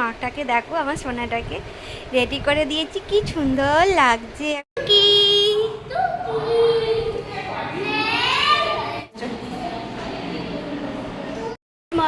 মাটাকে দেখো আমার সোনাটাকে রেডি করে দিয়েছি। কি সুন্দর লাগছে। কি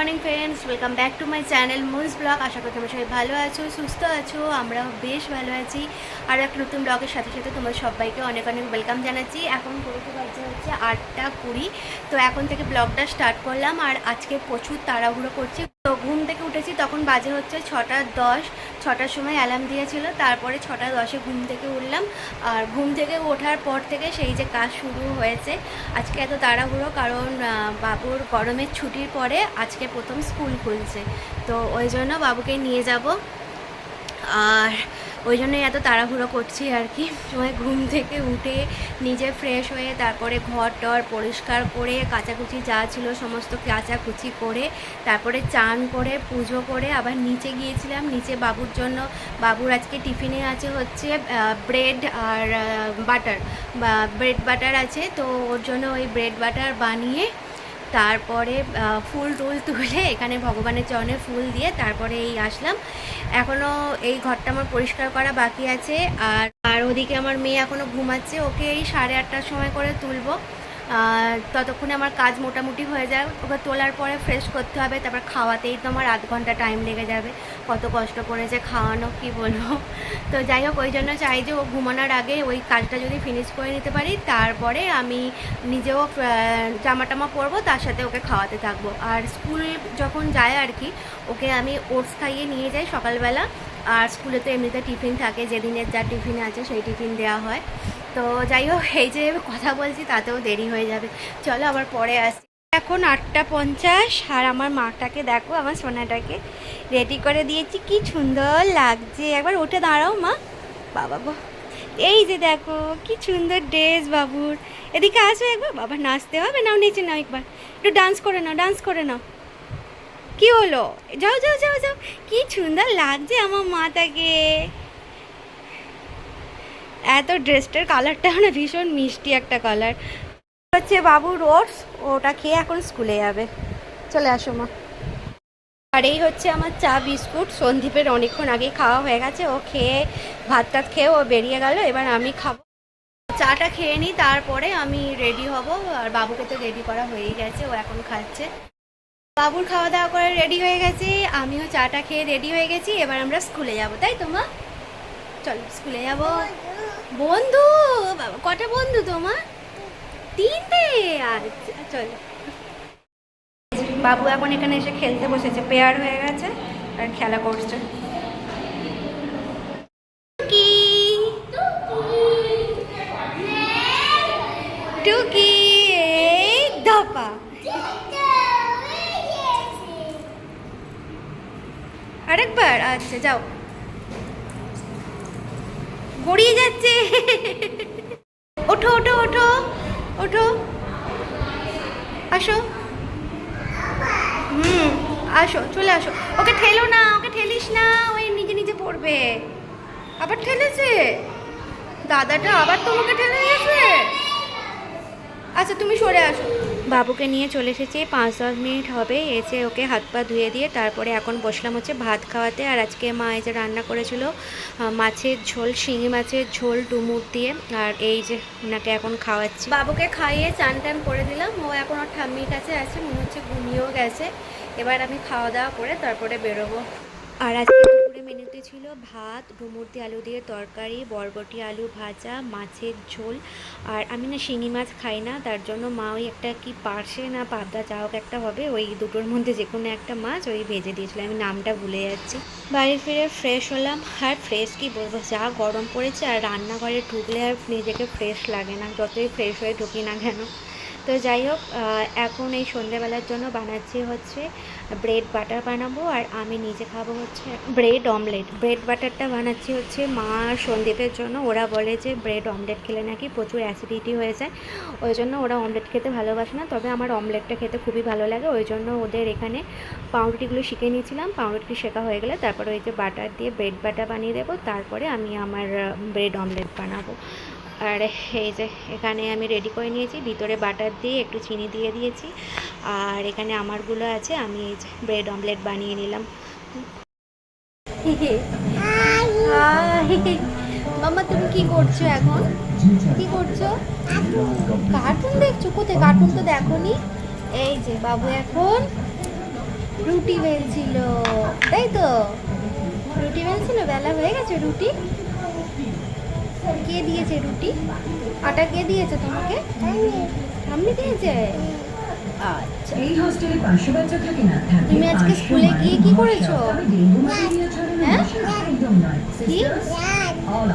morning friends welcome back to my channel Moon's vlog আশা করি তোমরা সবাই ভালো আছো, সুস্থ আছো আমরা বেশ ভালো আছি। আর এক নতুন ব্লগের সাথে সাথে তোমার সবাইকে অনেক অনেক ওয়েলকাম জানাচ্ছি। এখন করতে বাজে হচ্ছে আটটা কুড়ি। তো এখন থেকে ব্লগটা স্টার্ট করলাম। আর আজকে প্রচুর তাড়াহুড়ো করছি। তো ঘুম থেকে উঠেছি, তখন বাজে হচ্ছে ছটা দশ। ছটার সময় অ্যালার্ম দিয়েছিল, তারপরে ছটা দশে ঘুম থেকে উঠলাম। আর ঘুম থেকে ওঠার পর থেকে সেই যে কাজ শুরু হয়েছে, আজকে এত তাড়াহুড়ো কারণ বাবুর গরমের ছুটির পরে আজকে প্রথম স্কুল খুলছে। তো ওই জন্য বাবুকে নিয়ে যাব। আর ওই জন্যই এত তাড়াহুড়ো করছি আর কি। সময় ঘুম থেকে উঠে নিজে ফ্রেশ হয়ে তারপরে ঘর টর পরিষ্কার করে, কাচাকুচি যা ছিল সমস্ত কাচাকুচি করে, তারপরে চান করে, পুজো করে আবার নিচে গিয়েছিলাম। নিচে বাবুর জন্য, বাবুর আজকে টিফিনে আছে হচ্ছে ব্রেড আর বাটার ব্রেড বাটার আছে। তো ওর জন্য ওই ব্রেড বাটার বানিয়ে তারপরে ফুল টুল তুলে এখানে ভগবানের চরণে ফুল দিয়ে তারপরে এই আসলাম। এখনও এই ঘরটা আমার পরিষ্কার করা বাকি আছে। আর আর ওদিকে আমার মেয়ে এখনও ঘুমাচ্ছে। ওকে এই সাড়ে আটটার সময় করে তুলবো। ততক্ষণে আমার কাজ মোটামুটি হয়ে যায়। ওকে তোলার পরে ফ্রেশ করতে হবে, তারপর খাওয়াতেই তো আমার আধ ঘণ্টা টাইম লেগে যাবে। কত কষ্ট করে যে খাওয়ানো, কি বলব? তো যাই হোক, ওই জন্য চাই যে ও ঘুমানোর আগে ওই কাজটা যদি ফিনিশ করে নিতে পারি, তারপরে আমি নিজেও জামা টামা পরবো, তার সাথে ওকে খাওয়াতে থাকব। আর স্কুল যখন যায় আর কি, ওকে আমি ওটস খাইয়ে নিয়ে যাই সকালবেলা। আর স্কুলে তো এমনিতে টিফিন থাকে, যেদিনের যা টিফিন আছে সেই টিফিন দেওয়া হয়। তো যাই হোক, এই যে কথা বলছি তাতেও দেরি হয়ে যাবে। চলো আবার পরে আসি। এখন আটটা পঞ্চাশ, আর আমার মাটাকে দেখো, আমার সোনাটাকে রেডি করে দিয়েছি। কি সুন্দর লাগছে। একবার উঠে দাঁড়াও মা। বাবা গো। এই যে দেখো, কি সুন্দর ড্রেস বাবুর। এদিকে আসো একবার। বাবা, নাচতে হবে? নাও নিচে নাও একবার। একটু ডান্স করে নাও ডান্স করে নাও। কি হলো? যাও যাও যাও যাও। কি সুন্দর লাগছে আমার মাটাকে। এত ড্রেসটার কালারটা না ভীষণ মিষ্টি একটা কালার। হচ্ছে বাবু রোডস, ওটা খেয়ে এখন স্কুলে যাবে। চলে আসো মা। আর এই হচ্ছে আমার চা বিস্কুট। সন্দীপের অনেকক্ষণ আগে খাওয়া হয়ে গেছে। ও খেয়ে, ভাত টাত খেয়ে ও বেরিয়ে গেল। এবার আমি খাব। চাটা খেয়ে নিই তারপরে আমি রেডি হব। আর বাবুকে তো রেডি করা হয়েই গেছে, ও এখন খাচ্ছে। বাবুর খাওয়া দাওয়া করে রেডি হয়ে গেছে। আমিও চাটা খেয়ে রেডি হয়ে গেছি। এবার আমরা স্কুলে যাব, তাই তো মা? চলো, স্কুলে যাব। বন্ধু, বাবা, কটা বন্ধু তোমার? তিনটে? আচ্ছা চলো। বাবু এখন এখানে এসে খেলতে বসেছে, পেয়ার হয়ে গেছে আর খেলা করছে। দপা আরেকবার আচ্ছা যাও। গড়িয়ে যাচ্ছে। ওঠো ওঠো ওঠো ওঠো। আসো। হুম, আসো, চলে আসো। ওকে ঠেলো না, ওকে ঠেলিস না ওই নিজে নিজে পড়বে। আবার ঠেলেছে? দাদাটা আবার তোমাকে ঠেলে গেছে আচ্ছা তুমি সরে আসো। বাবুকে নিয়ে চলে এসেছি পাঁচ দশ মিনিট হবে এসে ওকে হাত পা ধুয়ে দিয়ে তারপরে এখন বসলাম হচ্ছে ভাত খাওয়াতে। আর আজকে মা এই যে রান্না করেছিল মাছের ঝোল শিঙি মাছের ঝোল ডুমুর দিয়ে আর এই যে ওনাকে এখন খাওয়াচ্ছি। বাবুকে খাইয়ে চান টান করে দিলাম ও এখন ওর ঠাম্মির কাছে আছে মনে হচ্ছে ঘুমিয়েও গেছে। এবার আমি খাওয়া দাওয়া করে তারপরে বেরোবো। আর আজকে মেনুতে ছিল ভাত ডুমুরতি আলু দিয়ে তরকারি, বরবটি আলু ভাজা, মাছের ঝোল। আর আমি না শিঙি মাছ খাই না, তার জন্য মা ওই একটা কি পার্শে না পাবদা, যা হোক একটা হবে, ওই দুটোর মধ্যে যে কোনো একটা মাছ ওই ভেজে দিয়েছিল। আমি নামটা ভুলে যাচ্ছি। বাড়ি ফিরে ফ্রেশ হলাম। আর ফ্রেশ কি বলব, যা গরম পড়েছে আর রান্নাঘরে ঢুকলে আর নিজেকে ফ্রেশ লাগে না, যতই ফ্রেশ হয়ে ঢুকি না কেন। তো যাই হোক এখন এই সন্ধ্যেবেলার জন্য বানাচ্ছি হচ্ছে ব্রেড বাটার বানাবো আর আমি নিজে খাব হচ্ছে ব্রেড অমলেট। ব্রেড বাটারটা বানাচ্ছি হচ্ছে মা সন্দীপের জন্য। ওরা বলে যে ব্রেড অমলেট খেলে নাকি প্রচুর অ্যাসিডিটি হয়ে যায়। ওই জন্য ওরা অমলেট খেতে ভালোবাসে না। তবে আমার অমলেটটা খেতে খুবই ভালো লাগে। ওই জন্য ওদের এখানে পাউরুটিগুলো শিখে নিয়েছিলাম। পাউরুটি শেখা হয়ে গেলে তারপরে ওই যে বাটার দিয়ে ব্রেড বাটার বানিয়ে দেবো। তারপরে আমি আমার ব্রেড অমলেট বানাবো। আর এই যে এখানে আমি রেডি করে নিয়েছি। ভিতরে বাটার দিয়ে একটু চিনি দিয়ে দিয়েছি। আর এখানে আমারগুলো আছে, আমি এই যে ব্রেড অমলেট বানিয়ে নিলাম। মামা তুমি কি করছ এখন? কি করছ? কার্টুন দেখছ? কোথায়? কার্টুন তো দেখোনি? এই যে বাবু এখন রুটি বেলছিল। তাই তো? রুটি বেলছিল? বেলা হয়ে গেছে রুটি? কে দিয়েছে রুটি? আটা কে দিয়েছে তোমাকে? ঠাম্মি দিয়েছে? আচ্ছা। এই হস্টেলে পাঁচশো বাচ্চা থাকে না তুমি আজকে স্কুলে গিয়ে কি করেছ? হ্যাঁ? কি?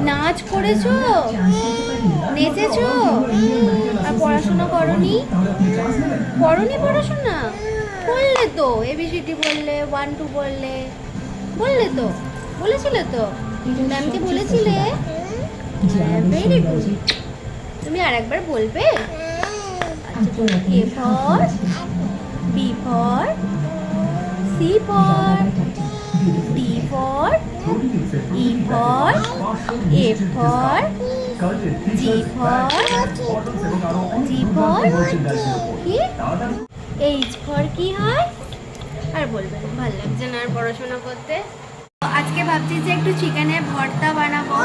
নাচ করেছ। নেচেছো? আর পড়াশোনা করনি? করনি পড়াশোনা? বললে তো এবিসিডি বললে ওয়ান টু বললে। বললে তো বলেছিলে তো? ম্যামকে বলেছিলে? ভেরি গুড তুমি আর একবার বলবে? আচ্ছা A for B for C for D for E for F for G for G for কি এইচ ফর কি হয়? আর বলবে না, ভালো লাগছে না আর পড়াশোনা করতে। আজকে ভাবছি যে একটু চিকেনের ভর্তা বানাবো।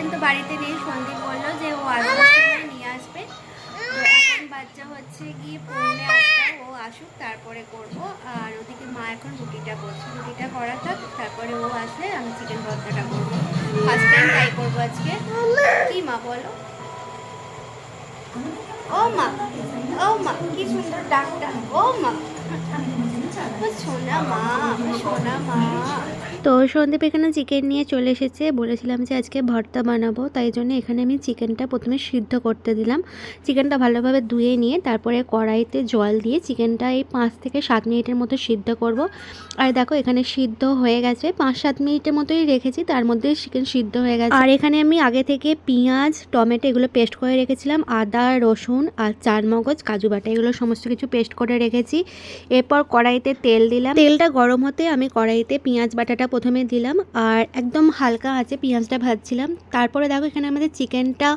চিকেন তো বাড়িতে নেই সন্দীপ বলল যে ও আসবে নিয়ে আসবে। তো এখন বাচ্চা হচ্ছে গিয়ে আটটা ও আসুক তারপরে করব। আর ওদিকে মা এখন রুটিটা করছে রুটিটা করা থাক তারপরে ও আসলে আমি চিকেন ভর্তাটা করব। ফার্স্ট টাইম ট্রাই করব আজকে। কি মা বলো? ও মা ও মা কি সুন্দর ডাকটা। ও মা। সোনা মা সোনা মা। তো সন্দীপ এখানে চিকেন নিয়ে চলে এসেছে। বলেছিলাম যে আজকে ভর্তা বানাবো, তাই জন্য এখানে আমি চিকেনটা প্রথমে সিদ্ধ করতে দিলাম। চিকেনটা ভালোভাবে ধুয়ে নিয়ে তারপরে কড়াইতে জল দিয়ে চিকেনটা এই পাঁচ থেকে সাত মিনিটের মতো সিদ্ধ করব। আর দেখো এখানে সিদ্ধ হয়ে গেছে, পাঁচ সাত মিনিটের মতোই রেখেছি, তার মধ্যে চিকেন সিদ্ধ হয়ে গেছে। আর এখানে আমি আগে থেকে পেঁয়াজ, টমেটো এগুলো পেস্ট করে রেখেছিলাম, আদা, রসুন আর চার মগজ কাজু বাটা এগুলো সমস্ত কিছু পেস্ট করে রেখেছি। এরপর কড়াইতে তেল দিলাম। তেলটা গরম হতে আমি কড়াইতে পেঁয়াজ বাটাটা প্রথমে দিলাম আর একদম হালকা আছে পেঁয়াজটা ভাজছিলাম। তারপরে দেখো এখানে আমাদের চিকেনটা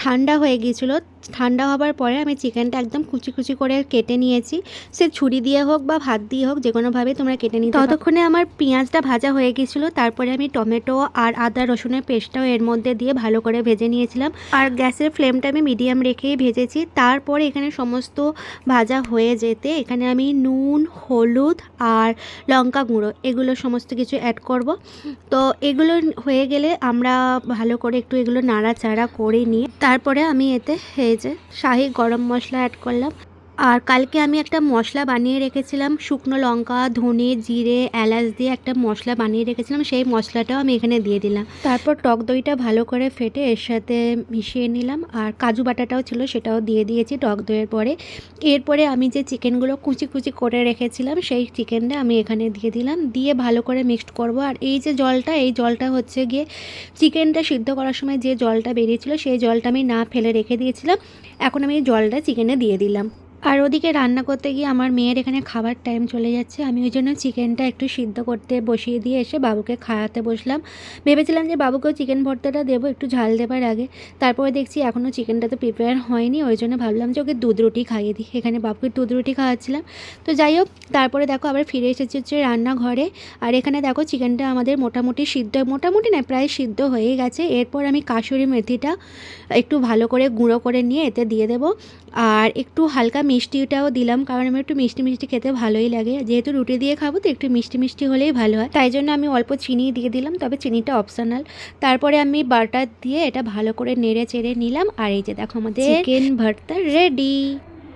ঠান্ডা হয়ে গিয়েছিল। ঠান্ডা হবার পরে আমি চিকেনটা একদম কুচি কুচি করে কেটে নিয়েছি। সে ছুরি দিয়ে হোক বা ভাত দিয়ে হোক, যে কোনোভাবে তোমরা কেটে নিতে ততক্ষণে আমার পেঁয়াজটা ভাজা হয়ে গিয়েছিল তারপরে আমি টমেটো আর আদা রসুনের পেস্টটাও এর মধ্যে দিয়ে ভালো করে ভেজে নিয়েছিলাম। আর গ্যাসের ফ্লেমটা আমি মিডিয়াম রেখেই ভেজেছি। তারপরে এখানে সমস্ত ভাজা হয়ে যেতে এখানে আমি নুন, হলুদ আর লঙ্কা গুঁড়ো, এগুলো সমস্ত কিছু অ্যাড করব। তো এগুলো হয়ে গেলে আমরা ভালো করে একটু এগুলো নাড়াচাড়া করে নিয়ে, তারপরে আমি এতে যে শাহি গরম মশলা অ্যাড করলাম। আর কালকে আমি একটা মশলা বানিয়ে রেখেছিলাম, শুকনো লঙ্কা, ধনে, জিরে, এলাচ দিয়ে একটা মশলা বানিয়ে রেখেছিলাম, সেই মশলাটাও আমি এখানে দিয়ে দিলাম। তারপর টক দইটা ভালো করে ফেটে এর সাথে মিশিয়ে নিলাম, আর কাজু বাটাটাও ছিল সেটাও দিয়ে দিয়েছি টক দইয়ের পরে। এরপরে আমি যে চিকেনগুলো কুচি কুচি করে রেখেছিলাম, সেই চিকেনটা আমি এখানে দিয়ে দিলাম, দিয়ে ভালো করে মিক্সড করব। আর এই যে জলটা, এই জলটা হচ্ছে গিয়ে চিকেনটা সিদ্ধ করার সময় যে জলটা বেরিয়েছিল, সেই জলটা আমি না ফেলে রেখে দিয়েছিলাম, এখন আমি জলটা চিকেনে দিয়ে দিলাম। আর ওদিকে রান্না করতে গিয়ে আমার মেয়ের এখানে খাবার টাইম চলে যাচ্ছে। আমি ওই জন্য চিকেনটা একটু সিদ্ধ করতে বসিয়ে দিয়ে এসে বাবুকে খাওয়াতে বসলাম। ভেবেছিলাম যে বাবুকেও চিকেন ভর্তাটা দেবো, একটু ঝাল দেবার আগে। তারপরে দেখছি এখনও চিকেনটা তো প্রিপেয়ার হয়নি, ওই জন্য ভাবলাম যে ওকে দুধ রুটি খাইয়ে দিই। এখানে বাবুকে দুধ রুটি খাওয়াচ্ছিলাম। তো যাই হোক, তারপরে দেখো আবার ফিরে এসেছি হচ্ছে রান্নাঘরে। আর এখানে দেখো চিকেনটা আমাদের মোটামুটি সিদ্ধ, মোটামুটি না, প্রায় সিদ্ধ হয়ে গেছে। এরপর আমি কাসুরি মেথিটা একটু ভালো করে গুঁড়ো করে নিয়ে এতে দিয়ে দেবো। আর একটু হালকা মিষ্টিটাও দিলাম কারণ আমার একটু মিষ্টি মিষ্টি খেতে ভালোই লাগে। যেহেতু রুটি দিয়ে খাব তো একটু মিষ্টি মিষ্টি হলেই ভালো হয়। তাই জন্য আমি অল্প চিনি দিয়ে দিলাম তবে চিনিটা অপশনাল তারপরে আমি বাটার দিয়ে এটা ভালো করে নেড়ে চেড়ে নিলাম আর এই যে দেখো আমাদের চিকেন ভর্তা রেডি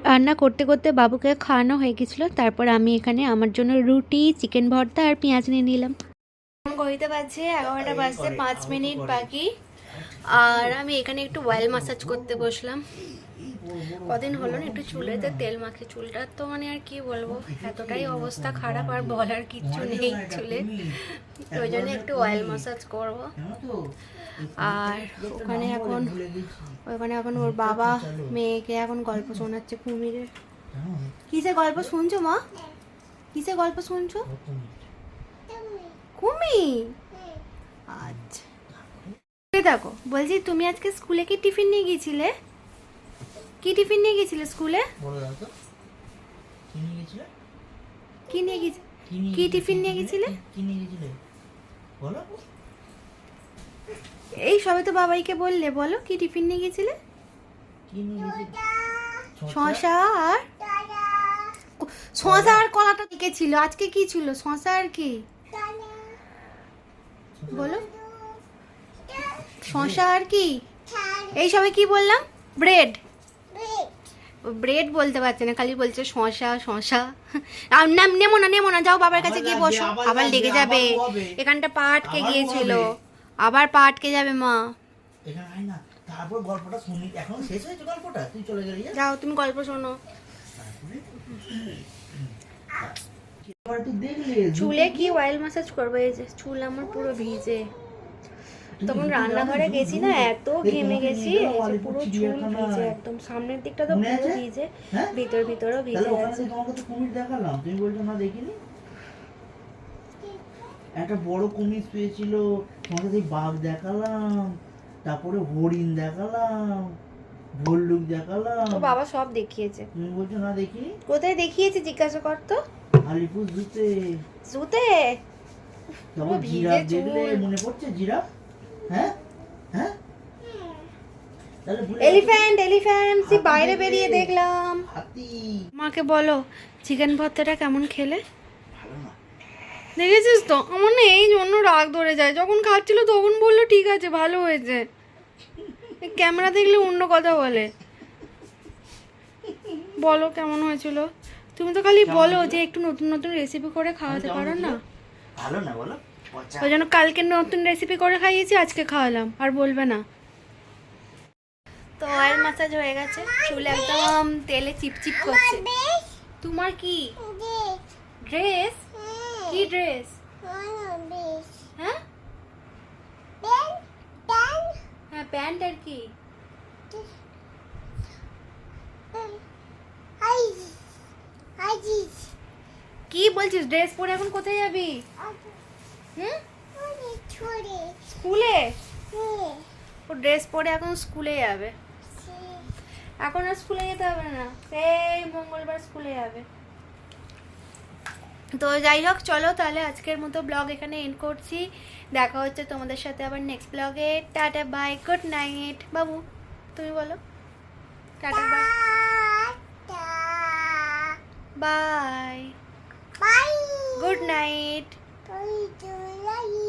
রান্না করতে করতে বাবুকে খাওয়ানো হয়ে গেছিল তারপর আমি এখানে আমার জন্য রুটি চিকেন ভর্তা আর পেঁয়াজ নিয়ে নিলাম। ঘড়িতে বাজছে এগারোটা বাজতে পাঁচ মিনিট বাকি। আর আমি এখানে একটু অয়েল মাসাজ করতে বসলাম। কদিন হলো না একটু চুলেতে তেল মাখে। চুলটা তো মানে আর কি বলব, এতটাই অবস্থা খারাপ আর বলার কিচ্ছু নেই চুলে। ওই জন্য একটু অয়েল মাসাজ করব। আর ওখানে এখন ওখানে এখন ওর বাবা মেয়েকে এখন গল্প শোনাচ্ছে কুমিরের। কিসে গল্প শুনছো মা? কিসে গল্প শুনছো? কুমির? আচ্ছা। দেখো, বলছি তুমি আজকে স্কুলে কি টিফিন নিয়ে গিয়েছিলে? কি টিফিন নিয়ে গিয়েছিলে স্কুলে? কি নিয়ে গেছিলে? কি টিফিন নিয়ে গেছিলে? কি নিয়ে গেছিলে? বলো। এই সবে তো বাবাইকে বললে বলো কি টিফিন নিয়ে গেছিলে? শশা আর শশা আর কলাটা দিকে ছিল? আজকে কি ছিল? শশা আর কি? বলো। শশা আর কি? এই সবে কি বললাম? ব্রেড। ব্রেড বলতে পারছে না খালি বলছে শশা শশা আর না নেমো না নেমো না যাও বাবার কাছে গিয়ে বসো। আবার লেগে যাবে এখানটা পা আটকে গিয়েছিল। আবার পা আটকে যাবে মা। তারপর গল্পটা শুনি। এখন শেষ হয়েছে গল্পটা? তুই চলে গেলি যাও তুমি গল্প শোনো। চুলে কি অয়েল ম্যাসাজ করব এই যে চুল আমার পুরো ভিজে। তখন রান্নাঘরে গেছি না এত ঘেমে গেছি পুরো চুল ভিজে একদম সামনের দিকটা তো পুরো ভিজে হ্যাঁ? ভিতর ভিতরও ভিজে আছে। তোমাকে তো কুমির দেখালাম তুমি বলছো না দেখিনি? একটা বড় কুমির শুয়েছিল তোমাকে সেই বাঘ দেখালাম তারপরে হরিণ দেখালাম ভল্লুক দেখালাম। তো বাবা সব দেখিয়েছে। তুমি বলছো না দেখি কোথায় দেখিয়েছে জিজ্ঞাসা করতো আলিপুর জুতে। জুতে? ভিজে জিরাফ দেখলে মনে পড়ছে জিরাফ? হ্যাঁ? হ্যাঁ? এলিফ্যান্ট এলিফ্যান্ট সে বাইরে বেরিয়ে দেখলাম। হাতি। মাকে বলো চিকেন ভর্তাটা কেমন খেলে? ভালো না। দেখেছিস তো? আমার না এই জন্য রাগ ধরে যায়। যখন খাচ্ছিল তখন বলল ঠিক আছে ভালো হয়েছে। ক্যামেরা দেখলে অন্য কথা বলে। বলো কেমন হয়েছিল? তুমি তো খালি বলো যে একটু নতুন নতুন রেসিপি করে খাওয়াতে পারো না? ভালো না বলো। ওই জন্য কালকে নতুন রেসিপি করে খাইয়েছি আজকে খাওয়ালাম আর বলবে না। তো অয়েল মাসাজ হয়ে গেছে চুল একদম তেলে চিপচিপ করছে। তোমার কি? ড্রেস কি ড্রেস হ্যাঁ? হ্যাঁ প্যান্ট আর কি? কি বলছিস? ড্রেস পরে এখন কোথায় যাবি? হুম? স্কুলে? ও ড্রেস পরে এখন স্কুলে যাবে। এখন আর স্কুলে যেতে হবে না সেই মঙ্গলবার স্কুলে যাবে। তো যাই হোক চলো তাহলে আজকের মতো ব্লগ এখানে এন্ড করছি। দেখা হচ্ছে তোমাদের সাথে আবার নেক্সট ব্লগে। টাটা বাই গুড নাইট বাবু তুমি বলো। Tata bye bye good night 我已经愿意